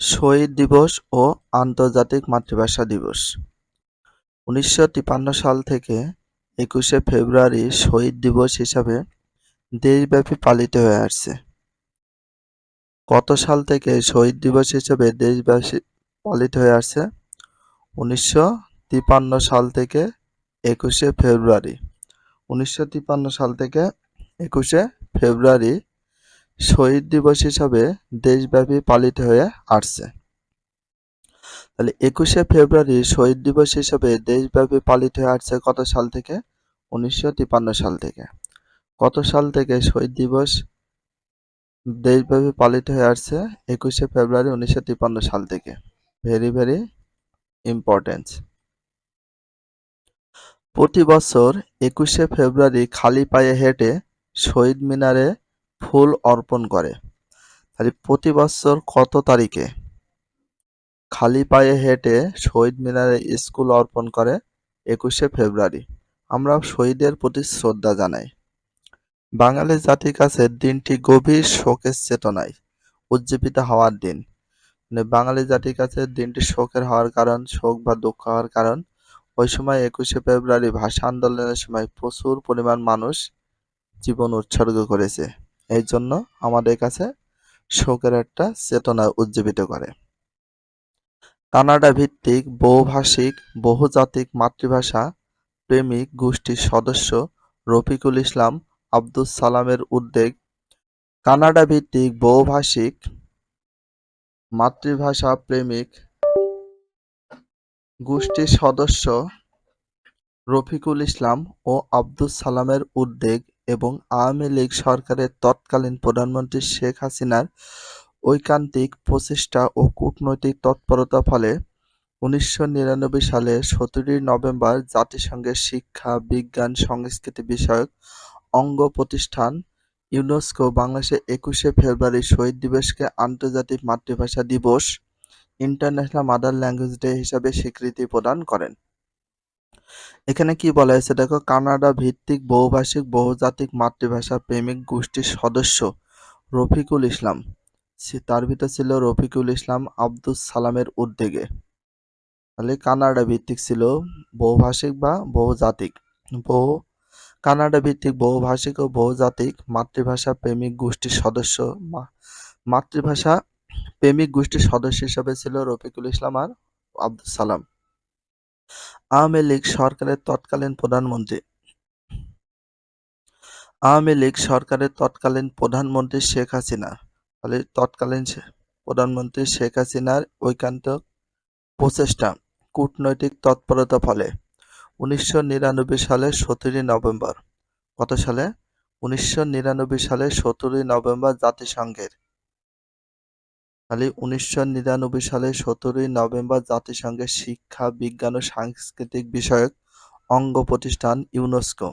শহীদ দিবস ও আন্তর্জাতিক মাতৃভাষা দিবস। উনিশশো তিপ্পান্ন সাল থেকে একুশে ফেব্রুয়ারি শহীদ দিবস হিসাবে দেশব্যাপী পালিত হয়ে আসছে। কত সাল থেকে শহীদ দিবস হিসেবে দেশব্যাপী পালিত হয়ে আসছে? উনিশশো তিপ্পান্ন সাল থেকে একুশে ফেব্রুয়ারি। উনিশশো তিপ্পান্ন সাল থেকে একুশে ফেব্রুয়ারি শহীদ দিবস হিসাবে দেশব্যাপী পালিত হয়ে আসছে। তাহলে একুশে ফেব্রুয়ারি শহীদ দিবস হিসাবে দেশব্যাপী পালিত হয়ে আসছে কত সাল থেকে? উনিশশো তিপ্পান্ন সাল থেকে। কত সাল থেকে শহীদ দিবস দেশব্যাপী পালিত হয়ে আসছে? একুশে ফেব্রুয়ারি উনিশশো তিপ্পান্ন সাল থেকে। ভেরি ভেরি ইম্পর্টেন্স প্রতি বছর একুশে ফেব্রুয়ারি খালি পায়ে হেঁটে শহীদ মিনারে ফুল অর্পণ করে। তাহলে প্রতি বছর কত তারিখে? খালি পায়ে হেঁটে শহীদ মিনারে স্কুল অর্পণ করে একুশে ফেব্রুয়ারি। আমরা শহীদের প্রতি শ্রদ্ধা জানাই। বাঙালি জাতির কাছে দিনটি গভীর শোকের চেতনায় উজ্জীবিত হওয়ার দিন। মানে বাঙালি জাতির কাছে দিনটি শোকের হওয়ার কারণ, শোক বা দুঃখ হওয়ার কারণ। ওই সময় একুশে ফেব্রুয়ারি ভাষা আন্দোলনের সময় প্রচুর পরিমাণ মানুষ জীবন উৎসর্গ করেছে। এই জন্য আমাদের কাছে শোকের একটা চেতনা উজ্জীবিত করে। কানাডা ভিত্তিক বহুভাষিক, বহুজাতিক মাতৃভাষা প্রেমিক গোষ্ঠীর সদস্য রফিকুল ইসলাম আব্দুস সালামের উদ্যোগ কানাডা ভিত্তিক বহুভাষিক মাতৃভাষা প্রেমিক গোষ্ঠীর সদস্য রফিকুল ইসলাম ও আব্দুস সালামের উদ্যোগ এবং আওয়ামী লীগ সরকারের তৎকালীন প্রধানমন্ত্রী শেখ হাসিনার ঐকান্তিক প্রচেষ্টা ও কূটনৈতিক তৎপরতার ফলে উনিশশো নিরানব্বই সালে সতেরোই নভেম্বর জাতিসংঘের শিক্ষা, বিজ্ঞান, সংস্কৃতি বিষয়ক অঙ্গ প্রতিষ্ঠান ইউনেস্কো বাংলাদেশে একুশে ফেব্রুয়ারি শহীদ দিবসকে আন্তর্জাতিক মাতৃভাষা দিবস, ইন্টারন্যাশনাল মাদার ল্যাঙ্গুয়েজ ডে হিসাবে স্বীকৃতি প্রদান করেন। এখানে কি বলা হয়েছে? দেখো, কানাডা ভিত্তিক বহুভাষিক, বহুজাতিক মাতৃভাষা প্রেমিক গোষ্ঠীর সদস্য রফিকুল ইসলাম। তার ভিতর ছিল রফিকুল ইসলাম আব্দুস সালামের উদ্যোগে। তাহলে কানাডা ভিত্তিক ছিল বহুভাষিক বা বহুজাতিক। বহু, কানাডা ভিত্তিক বহুভাষিক ও বহুজাতিক মাতৃভাষা প্রেমিক গোষ্ঠীর সদস্য মাতৃভাষা প্রেমিক গোষ্ঠীর সদস্য হিসেবে ছিল রফিকুল ইসলাম আর আব্দুল সালাম। আওয়ামী লীগ সরকারের তৎকালীন প্রধানমন্ত্রী। আওয়ামী লীগ সরকারের তৎকালীন প্রধানমন্ত্রী শেখ হাসিনা। তাহলে তৎকালীন প্রধানমন্ত্রী শেখ হাসিনার ঐকান্ত প্রচেষ্টা, কূটনৈতিক তৎপরতা ফলে। উনিশশো সালের সতেরোই নভেম্বর। কত সালে? উনিশশো সালের সতেরোই নভেম্বর জাতিসংঘের তাহলে উনিশশো নিরানব্বই সালের সতেরোই নভেম্বর জাতিসংঘের শিক্ষা, বিজ্ঞান ও সাংস্কৃতিক বিষয়ক অঙ্গ প্রতিষ্ঠান ইউনেস্কো।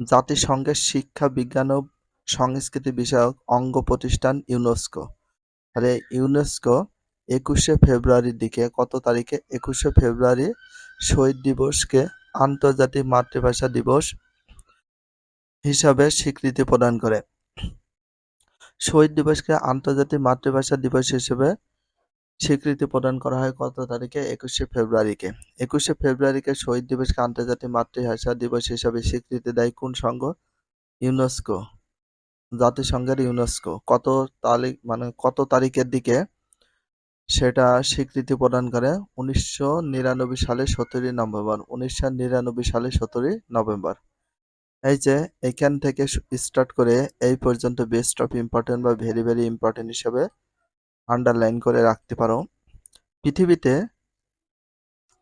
জাতিসংঘের শিক্ষা, বিজ্ঞান ও সংস্কৃতি বিষয়ক অঙ্গ প্রতিষ্ঠান ইউনেস্কো। তাহলে ইউনেস্কো একুশে ফেব্রুয়ারির দিকে, কত তারিখে? একুশে ফেব্রুয়ারি শহীদ দিবসকে আন্তর্জাতিক মাতৃভাষা দিবস হিসাবে স্বীকৃতি প্রদান করে। শহীদ দিবসকে আন্তর্জাতিক মাতৃভাষা দিবস হিসেবে স্বীকৃতি প্রদান করা হয় কত তারিখে? একুশে ফেব্রুয়ারিকে। একুশে ফেব্রুয়ারিকে শহীদ দিবসকে আন্তর্জাতিক মাতৃভাষা দিবস হিসাবে স্বীকৃতি দেয় কোন সংঘ? ইউনেস্কো। জাতিসংঘের ইউনেস্কো। কত তারিখ মানে কত তারিখের দিকে সেটা স্বীকৃতি প্রদান করে? উনিশশো নিরানব্বই সালে সতেরোই নভেম্বর। উনিশশো নিরানব্বই সালে সতেরোই নভেম্বর। এই যে, এখান থেকে স্টার্ট করে এই পর্যন্ত বেস্ট অফ ইম্পর্টেন্ট বা ভেরি ভেরি ইম্পর্টেন্ট হিসেবে আন্ডারলাইন করে রাখতে পারো। পৃথিবীতে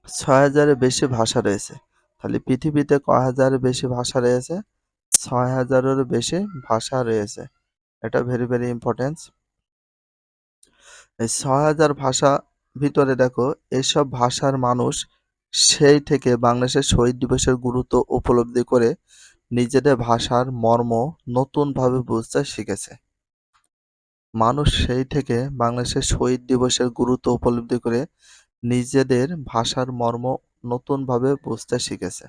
ছয় হাজারের বেশি ভাষা রয়েছে। তাহলে পৃথিবীতে ক হাজারের বেশি ভাষা রয়েছে? ছয় হাজারেরও বেশি ভাষা রয়েছে। এটা ভেরি ভেরি ইম্পর্টেন্স এই ছয় হাজার ভাষা ভিতরে দেখো, এসব ভাষার মানুষ সেই থেকে বাংলাদেশের শহীদ দিবসের গুরুত্ব উপলব্ধি করে নিজেদের ভাষার মর্ম নতুনভাবে বুঝতে শিখেছে। মানুষ সেই থেকে বাংলাদেশের শহীদ দিবসের গুরুত্ব উপলব্ধি করে নিজেদের ভাষার মর্ম নতুনভাবে বুঝতে শিখেছে।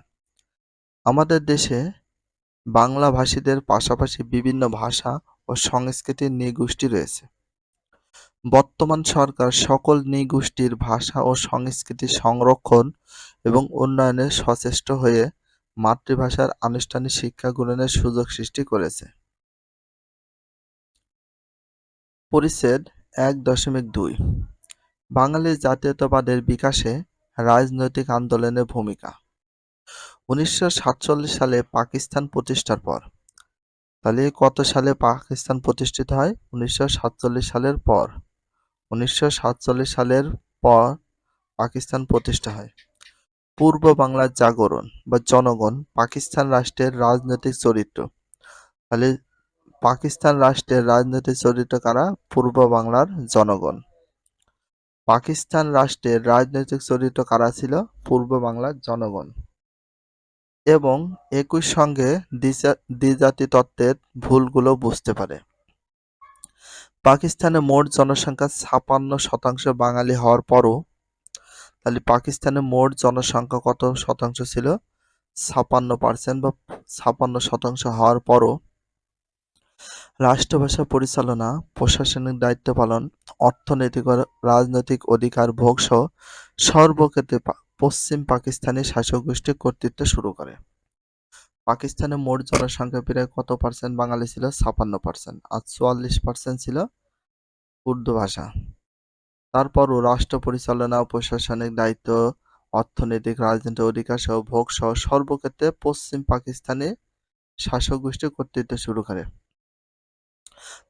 আমাদের দেশে বাংলা ভাষীদের পাশাপাশি বিভিন্ন ভাষা ও সংস্কৃতির নৃগোষ্ঠী রয়েছে। বর্তমান সরকার সকল নৃগোষ্ঠীর ভাষা ও সংস্কৃতি সংরক্ষণ এবং উন্নয়নে সচেষ্ট হয়ে মাতৃভাষার আনুষ্ঠানিক শিক্ষা গ্রহণের সুযোগ সৃষ্টি করেছে। পরিচ্ছেদ এক দশমিক দুই। বাঙালি জাতীয়তাবাদের বিকাশে রাজনৈতিক আন্দোলনের ভূমিকা। উনিশশো সাতচল্লিশ সালে পাকিস্তান প্রতিষ্ঠার পর। তাহলে কত সালে পাকিস্তান প্রতিষ্ঠিত হয়? উনিশশো সাতচল্লিশ সালের পর। উনিশশো সাতচল্লিশ সালের পর পাকিস্তান প্রতিষ্ঠা হয়। পূর্ব বাংলার জাগরণ বা জনগণ পাকিস্তান রাষ্ট্রের রাজনৈতিক চরিত্র। তাহলে পাকিস্তান রাষ্ট্রের রাজনৈতিক চরিত্র কারা? পূর্ব বাংলার জনগণ। পাকিস্তান রাষ্ট্রের রাজনৈতিক চরিত্র কারা ছিল? পূর্ব বাংলার জনগণ। এবং একই সঙ্গে দ্বিজাতি তত্ত্বের ভুলগুলো বুঝতে পারে। পাকিস্তানে মোট জনসংখ্যা ছাপান্ন শতাংশ বাঙালি হওয়ার পরও তাহলে পাকিস্তানে মোট জনসংখ্যা কত শতাংশ ছিল? ছাপান্ন পার্সেন্ট বা ছাপান্ন শতাংশ হওয়ার পরও রাষ্ট্রভাষা পরিচালনা, প্রশাসনিক দায়িত্ব পালন, অর্থনৈতিক রাজনৈতিক অধিকার ভোগসহ সর্বক্ষেত্রে পশ্চিম পাকিস্তানি শাসকগোষ্ঠী কর্তৃত্ব শুরু করে। পাকিস্তানে মোট জনসংখ্যা প্রায় কত পার্সেন্ট বাঙালি ছিল? ছাপান্ন পার্সেন্ট আর চুয়াল্লিশ পার্সেন্ট ছিল উর্দু ভাষা। তারপরও রাষ্ট্র পরিচালনা প্রশাসনিক দায়িত্ব, অর্থনৈতিক রাজনৈতিক অধিকার সহ ভোগ সহ সর্বক্ষেত্রে পশ্চিম পাকিস্তানে শাসক গোষ্ঠী কর্তৃত্ব শুরু করে।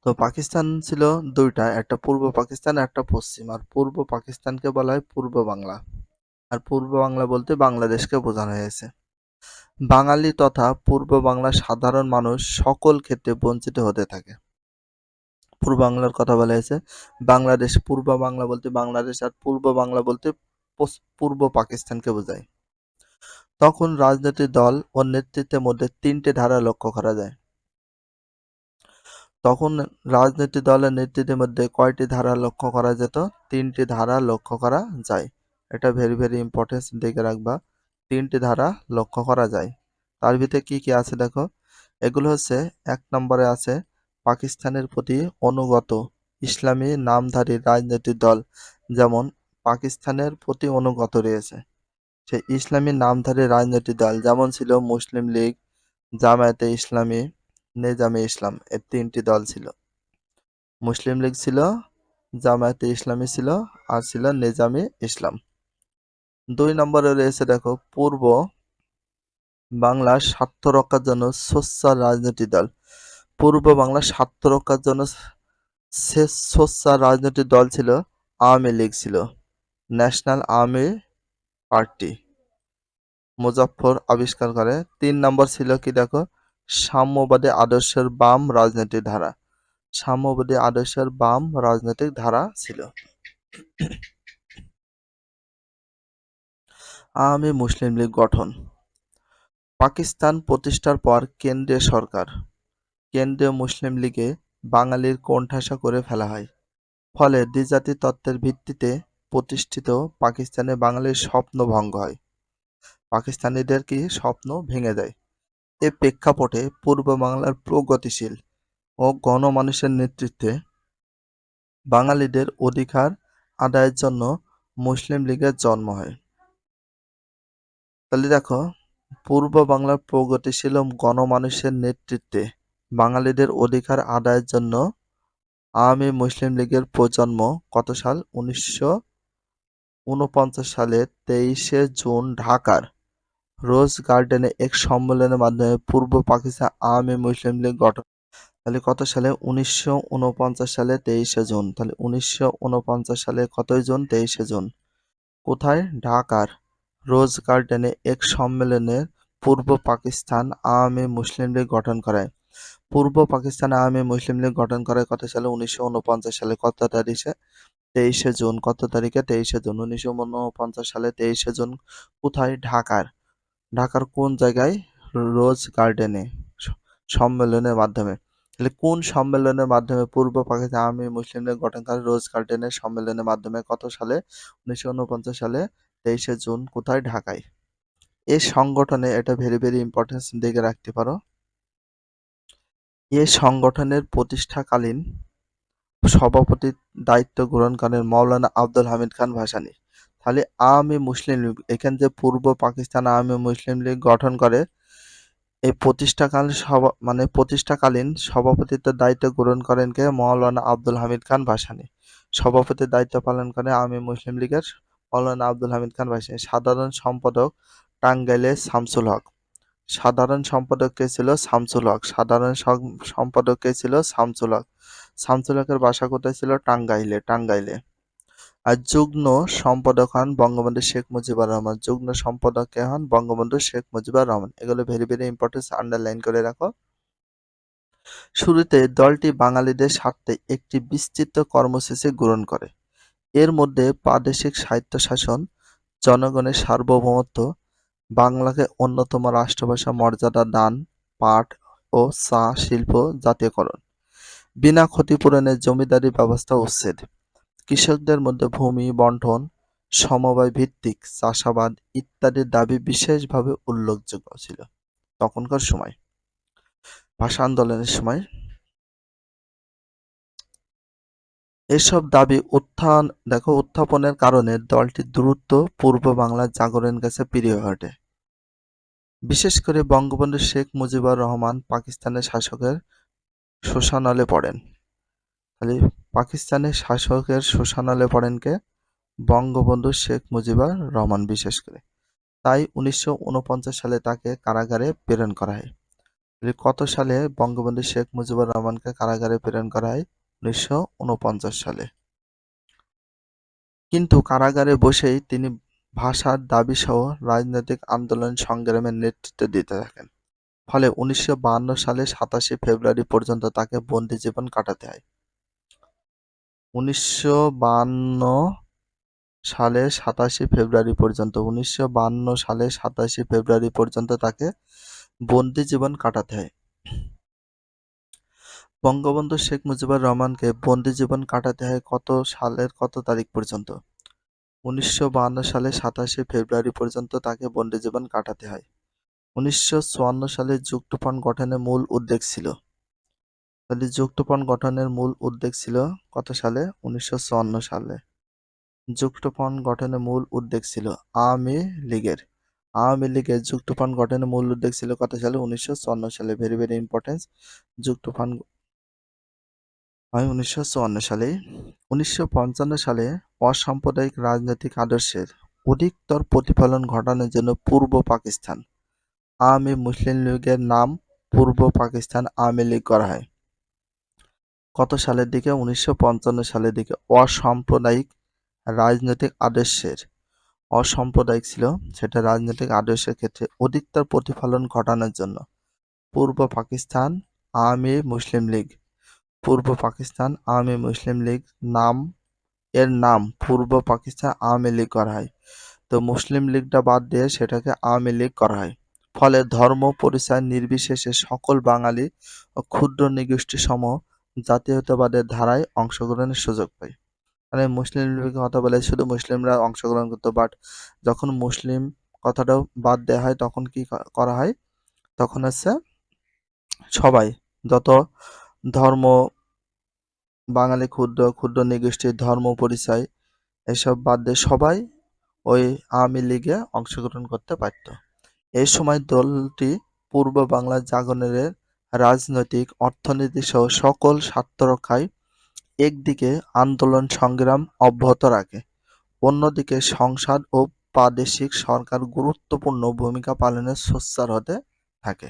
তো পাকিস্তান ছিল দুইটা, একটা পূর্ব পাকিস্তান, একটা পশ্চিম। আর পূর্ব পাকিস্তানকে বলা হয় পূর্ব বাংলা। আর পূর্ব বাংলা বলতে বাংলাদেশকে বোঝানো হয়েছে। বাঙালি তথা পূর্ব বাংলার সাধারণ মানুষ সকল ক্ষেত্রে বঞ্চিত হতে থাকে। পূর্ব বাংলার কথা বলা হয়েছে। বাংলাদেশ পূর্ব বাংলা বলতে বাংলাদেশ আর পূর্ব বাংলা বলতে পূর্ব পাকিস্তানকে বোঝায়। তখন রাজনৈতিক দল ও নেতৃত্বের মধ্যে তিনটে ধারা লক্ষ্য করা যায়। তখন রাজনৈতিক দলের নেতৃত্বের মধ্যে কয়টি ধারা লক্ষ্য করা যেত? তিনটি ধারা লক্ষ্য করা যায়। এটা ভেরি ভেরি ইম্পর্টেন্স দেখে রাখবা। তিনটি ধারা লক্ষ্য করা যায়। তার ভিতরে কি কি আছে দেখো? এগুলো হচ্ছে, এক নম্বরে আছে পাকিস্তানের প্রতি অনুগত ইসলামী নামধারী রাজনৈতিক দল যেমন পাকিস্তানের প্রতি অনুগত রয়েছে। সে ইসলামী নামধারী রাজনৈতিক দল যেমন ছিল মুসলিম লীগ, জামায়াতে ইসলামী, নেজামে ইসলাম এর তিনটি দল ছিল। মুসলিম লীগ ছিল, জামায়াতে ইসলামী ছিল আর ছিল নেজামে ইসলাম। দুই নম্বরে রয়েছে দেখো পূর্ব বাংলার স্বার্থ রক্ষার জন্য সোচ্চার রাজনৈতিক দল। পূর্ব বাংলার স্বার্থ রক্ষার জন্য সোচ্চার রাজনৈতিক দল ছিল আওয়ামী লীগ ছিল, ন্যাশনাল আওয়ামী পার্টি। মুজাফর আবিষ্কার করে। তিন নম্বর ছিল কি দেখো? সাম্যবাদী আদর্শের বাম রাজনৈতিক ধারা। সাম্যবাদী আদর্শের বাম রাজনৈতিক ধারা ছিল। আওয়ামী মুসলিম লীগ গঠন। পাকিস্তান প্রতিষ্ঠার পর কেন্দ্রীয় সরকার। কেন্দ্রীয় মুসলিম লীগে বাঙালির কোণঠাসা করে ফেলা হয়। ফলে দ্বিজাতি তত্ত্বের ভিত্তিতে প্রতিষ্ঠিত পাকিস্তানে বাঙালির স্বপ্ন ভঙ্গ হয়। পাকিস্তানিদের কি স্বপ্ন ভেঙে দেয়? এ প্রেক্ষাপটে পূর্ব বাংলার প্রগতিশীল ও গণমানুষের নেতৃত্বে বাঙালিদের অধিকার আদায়ের জন্য মুসলিম লীগের জন্ম হয়। তাহলে দেখো, পূর্ব বাংলার প্রগতিশীল গণমানুষের নেতৃত্বে বাঙালিদের অধিকার আদায়ের জন্য আওয়ামী মুসলিম লীগের প্রজন্ম কত সাল? উনিশশো উনপঞ্চাশ সালে তেইশে জুন ঢাকার রোজ গার্ডেনে এক সম্মেলনের মাধ্যমে পূর্ব পাকিস্তান আওয়ামী মুসলিম লীগ গঠন তাহলে কত সালে? উনিশশো উনপঞ্চাশ সালে তেইশে জুন। তাহলে উনিশশো উনপঞ্চাশ সালে কতই জুন? তেইশে জুন। কোথায়? ঢাকার রোজ গার্ডেনে এক সম্মেলনে পূর্ব পাকিস্তান আওয়ামী মুসলিম লীগ গঠন করায়। পূর্ব পাকিস্তান আওয়ামী মুসলিম লীগ গঠন করে কত সালে উনিশশো সালে। কত তারিখে? তেইশে জুন। কত তারিখে? তেইশে জুন। উনিশশো উনপঞ্চাশ সালে তেইশে জুন। কোথায়? ঢাকার। ঢাকার কোন জায়গায়? রোজ গার্ডেনে। সম্মেলনের মাধ্যমে। তাহলে কোন সম্মেলনের মাধ্যমে পূর্ব পাকিস্তান আওয়ামী মুসলিম লীগ গঠন করে? রোজ গার্ডেনের সম্মেলনের মাধ্যমে। কত সালে? উনিশশো উনপঞ্চাশ সালে তেইশে জুন। কোথায়? ঢাকায়। এই সংগঠনে এটা ভেরি ভেরি ইম্পর্টেন্স দেখে রাখতে পারো। এ সংগঠনের প্রতিষ্ঠাকালীন সভাপতির দায়িত্ব গ্রহণ করেন মাওলানা আব্দুল হামিদ খান ভাসানী। তাহলে আওয়ামী মুসলিম লীগ, এখান যে পূর্ব পাকিস্তান আওয়ামী মুসলিম লীগ গঠন করে, এই প্রতিষ্ঠাকালীন সভা মানে প্রতিষ্ঠাকালীন সভাপতিত্বের দায়িত্ব গ্রহণ করেন কে মাওলানা আব্দুল হামিদ খান ভাসানী। সভাপতির দায়িত্ব পালন করে আওয়ামী মুসলিম লীগের মাওলানা আব্দুল হামিদ খান ভাসানী। সাধারণ সম্পাদক টাঙ্গাইলে শামসুল হক। সাধারণ সম্পাদক কে ছিল শামসুল হক। সাধারণ সম- সম্পাদক কে ছিল শামসুল হক। শামসুল হকের বাসা কোথায় ছিল? টাঙ্গাইলে টাঙ্গাইলে। আর যুগ্ম সম্পাদক হন বঙ্গবন্ধু শেখ মুজিবুর রহমান। যুগ্ম সম্পাদক কে হন বঙ্গবন্ধু শেখ মুজিবুর রহমান। এগুলো ভেরি ভেরি ইম্পর্টেন্ট আন্ডারলাইন করে রাখো। শুরুতে দলটি বাঙালিদের স্বার্থে একটি বিস্তৃত কর্মসূচি গ্রহণ করে। এর মধ্যে প্রাদেশিক স্বায়ত্তশাসন, জনগণের সার্বভৌমত্ব বাংলাকে অন্যতম রাষ্ট্রভাষা মর্যাদা দান, পাট ও চা শিল্প জাতীয়করণ। বিনা ক্ষতিপূরণের জমিদারি ব্যবস্থা উচ্ছেদ। কৃষকদের মধ্যে ভূমি বন্টন, সমবায় ভিত্তিক চাষাবাদ ইত্যাদির দাবি বিশেষভাবে উল্লেখযোগ্য ছিল তখনকার সময়। ভাষা আন্দোলনের সময় এসব দাবি উত্থান, দেখো, উত্থাপনের কারণে দলটি দ্রুত পূর্ব বাংলার জাগরণের কাছে প্রিয় হয়ে বিশেষ করে বঙ্গবন্ধু শেখ মুজিবুর রহমান পাকিস্তানের শাসকের শোষণালে পড়েন। তাহলে পাকিস্তানের শাসকের শোষণালে পড়েন কে? বঙ্গবন্ধু শেখ মুজিবুর রহমান বিশেষ করে। তাই উনিশশো ঊনপঞ্চাশ সালে তাকে কারাগারে প্রেরণ করা হয়। কত সালে বঙ্গবন্ধু শেখ মুজিবুর রহমানকে কারাগারে প্রেরণ করা হয়? উনিশশো উনপঞ্চাশ সালে। কিন্তু কারাগারে বসেই তিনি ভাষার দাবিসহ রাজনৈতিক আন্দোলন সংগ্রামের নেতৃত্ব দিতে থাকেন। ফলে উনিশশো সালে সাতাশে ফেব্রুয়ারি পর্যন্ত তাকে বন্দি জীবন কাটাতে হয়। উনিশশো সালে সাতাশে ফেব্রুয়ারি পর্যন্ত, উনিশশো সালে সাতাশে ফেব্রুয়ারি পর্যন্ত তাকে বন্দি জীবন কাটাতে হয়। বঙ্গবন্ধু শেখ মুজিবুর রহমানকে বন্দি জীবন কাটাতে হয় কত সালের কত তারিখ পর্যন্ত? উনিশশো সালে সাতাশে ফেব্রুয়ারি পর্যন্ত তাকে বন্দি জীবন কাটাতে হয়। উনিশশো চুয়ান্ন সালে যুক্তফ্রন্ট গঠনের মূল উদ্যোগ ছিল। তাহলে যুক্তফ্রন্ট গঠনের মূল উদ্যোগ ছিল কত সালে? উনিশশো চুয়ান্ন সালে। যুক্তফ্রন্ট গঠনের মূল উদ্যোগ ছিল আওয়ামী লীগের। আওয়ামী লীগের যুক্তফ্রন্ট গঠনের মূল উদ্যোগ ছিল কত সালে? উনিশশো সালে। ভেরি ভেরি ইম্পর্টেন্স যুক্তফ্রন্ট হয় উনিশশো চুয়ান্ন সালে। উনিশশো পঞ্চান্ন সালে অসাম্প্রদায়িক রাজনৈতিক আদর্শের অধিকতর প্রতিফলন ঘটানোর জন্য পূর্ব পাকিস্তান আওয়ামী মুসলিম লীগের নাম পূর্ব পাকিস্তান আওয়ামী লীগ করা হয়। কত সালের দিকে? উনিশশো পঞ্চান্ন সালের দিকে। অসাম্প্রদায়িক রাজনৈতিক আদর্শের অসাম্প্রদায়িক ছিল। সেটা রাজনৈতিক আদর্শের ক্ষেত্রে অধিকতর প্রতিফলন ঘটানোর জন্য পূর্ব পাকিস্তান আওয়ামী মুসলিম লীগ পূর্ব পাকিস্তান আওয়ামী মুসলিম লীগ নাম, এর নাম পূর্ব পাকিস্তান আওয়ামী লীগ করা হয়। তো মুসলিম লীগটা বাদ দিয়ে সেটাকে আওয়ামী লীগ করা হয়। ফলে ধর্ম পরিচয় নির্বিশেষে সকল বাঙালি ও ক্ষুদ্র নিগোষ্ঠী সম জাতীয়তাবাদের ধারায় অংশগ্রহণের সুযোগ পায়। মানে মুসলিম লীগের কথা বলে শুধু মুসলিমরা অংশগ্রহণ করতো বাট যখন মুসলিম কথাটাও বাদ দেওয়া হয় তখন কি, করা হয়? তখন হচ্ছে সবাই, যত ধর্ম, বাঙালি ক্ষুদ্র ক্ষুদ্র নিগোষ্ঠীর ধর্ম পরিচয়, এসব বাদ দিয়ে সবাই ওই আওয়ামী লীগে অংশগ্রহণ করতে পারত। এই সময় দলটি পূর্ব বাংলার জাগরণের রাজনৈতিক, অর্থনীতি সহ সকল স্বার্থ রক্ষায় একদিকে আন্দোলন সংগ্রাম অব্যাহত রাখে, অন্যদিকে সংসদ ও প্রাদেশিক সরকার গুরুত্বপূর্ণ ভূমিকা পালনে সোচ্চার হতে থাকে।